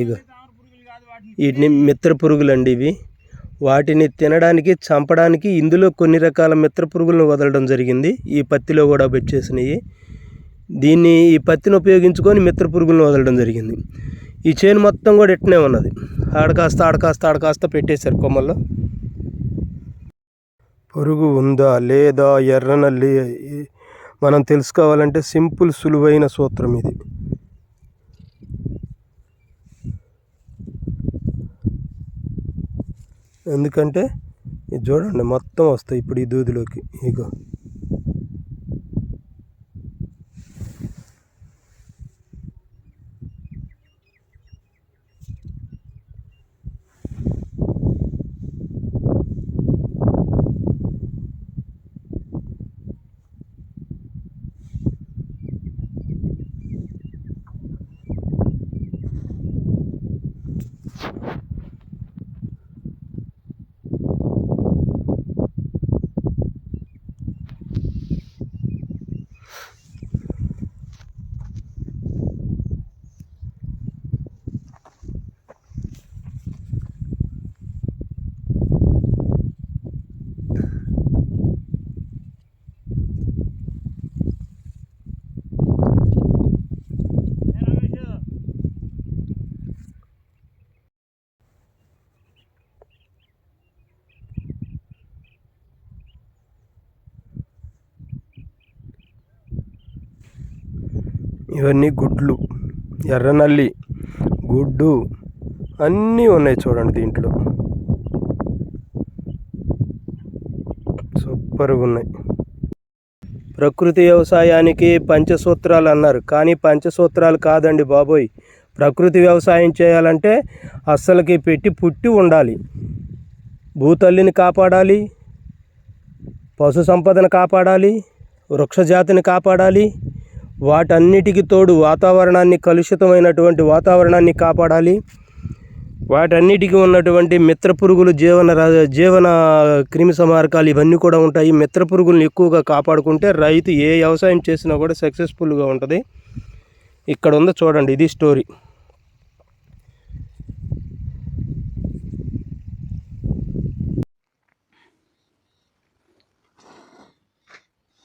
ఇగో. వీటిని మిత్ర పురుగులు అండి ఇవి. వాటిని తినడానికి చంపడానికి ఇందులో కొన్ని రకాల మిత్ర పురుగులను వదలడం జరిగింది. ఈ పత్తిలో కూడా వచ్చేసినాయి. దీన్ని ఈ పత్తిని ఉపయోగించుకొని మిత్ర పురుగులను వదలడం జరిగింది. ఈ చేను మొత్తం కూడా ఇట్నే ఉన్నది. ఆడకాస్త ఆడకాస్త ఆడకాస్త పెట్టేశారు కొమ్మల్లో. పురుగు ఉందా లేదా ఎర్రనల్లి మనం తెలుసుకోవాలంటే సింపుల్ సులువైన సూత్రం ఇది. ఎందుకంటే ఇది చూడండి మొత్తం వస్తాయి ఇప్పుడు ఈ దూదిలోకి. ఇగో. ఇవన్నీ గుడ్లు. ఎర్రనల్లి గుడ్డు అన్నీ ఉన్నాయి చూడండి దీంట్లో. సూపర్గా ఉన్నాయి. ప్రకృతి వ్యవసాయానికి పంచసూత్రాలు అన్నారు. కానీ పంచసూత్రాలు కాదండి బాబోయ్. ప్రకృతి వ్యవసాయం చేయాలంటే అస్సలకి పెట్టి పుట్టి ఉండాలి. భూతల్లిని కాపాడాలి. పశు సంపదను కాపాడాలి. వృక్షజాతిని కాపాడాలి. వాటన్నిటికి తోడు వాతావరణాన్ని కలుషితమైనటువంటి వాతావరణాన్ని కాపాడాలి. వాటన్నిటికీ ఉన్నటువంటి మిత్ర పురుగులు జీవన జీవన క్రిమి సంహారకాలు ఇవన్నీ కూడా ఉంటాయి. మిత్ర పురుగులను ఎక్కువగా కాపాడుకుంటే రైతు ఏ వ్యవసాయం చేసినా కూడా సక్సెస్ఫుల్గా ఉంటుంది. ఇక్కడ ఉందో చూడండి ఇది స్టోరీ.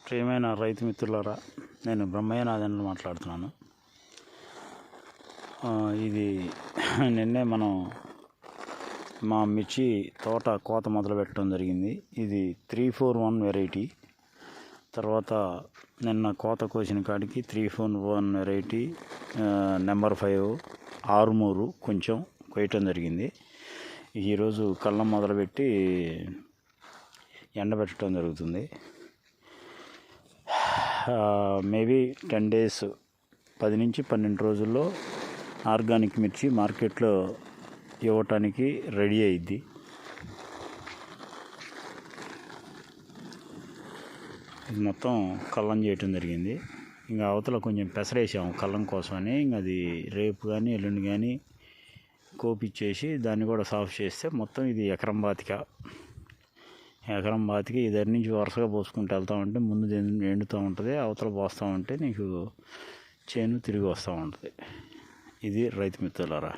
ప్రియమైన రైతు మిత్రులారా నేను బ్రహ్మయ్యనాథన్ మాట్లాడుతున్నాను. ఇది నిన్నే మనం మా మిర్చి తోట కోత మొదలు పెట్టడం జరిగింది. ఇది త్రీ ఫోర్ వన్ వెరైటీ. తర్వాత నిన్న కోత కోసిన కాడికి three four one variety number five Armoor కొంచెం కొయ్యటం జరిగింది. ఈరోజు కళ్ళం మొదలుపెట్టి ఎండబెట్టడం జరుగుతుంది. మేబీ టెన్ డేస్ పది నుంచి పన్నెండు రోజుల్లో ఆర్గానిక్ మిర్చి మార్కెట్లో ఇవ్వటానికి రెడీ అయింది ఇది మొత్తం కల్లం చేయటం జరిగింది. ఇంకా అవతల కొంచెం పెసరేసాము కల్లం కోసమని. ఇంకా అది రేపు కానీ ఎల్లుండి కానీ కోపిచ్చేసి దాన్ని కూడా సాఫ్ చేస్తే మొత్తం ఇది ఎకరం బాతిక ఎకరం బాతికి ఇద్దరి నుంచి వరుసగా పోసుకుంటూ వెళ్తా ఉంటే ముందు ఎండుతూ ఉంటుంది అవతల పోస్తూ ఉంటే నీకు చేను తిరిగి వస్తూ ఉంటుంది. ఇది రైతు మిత్రులారా.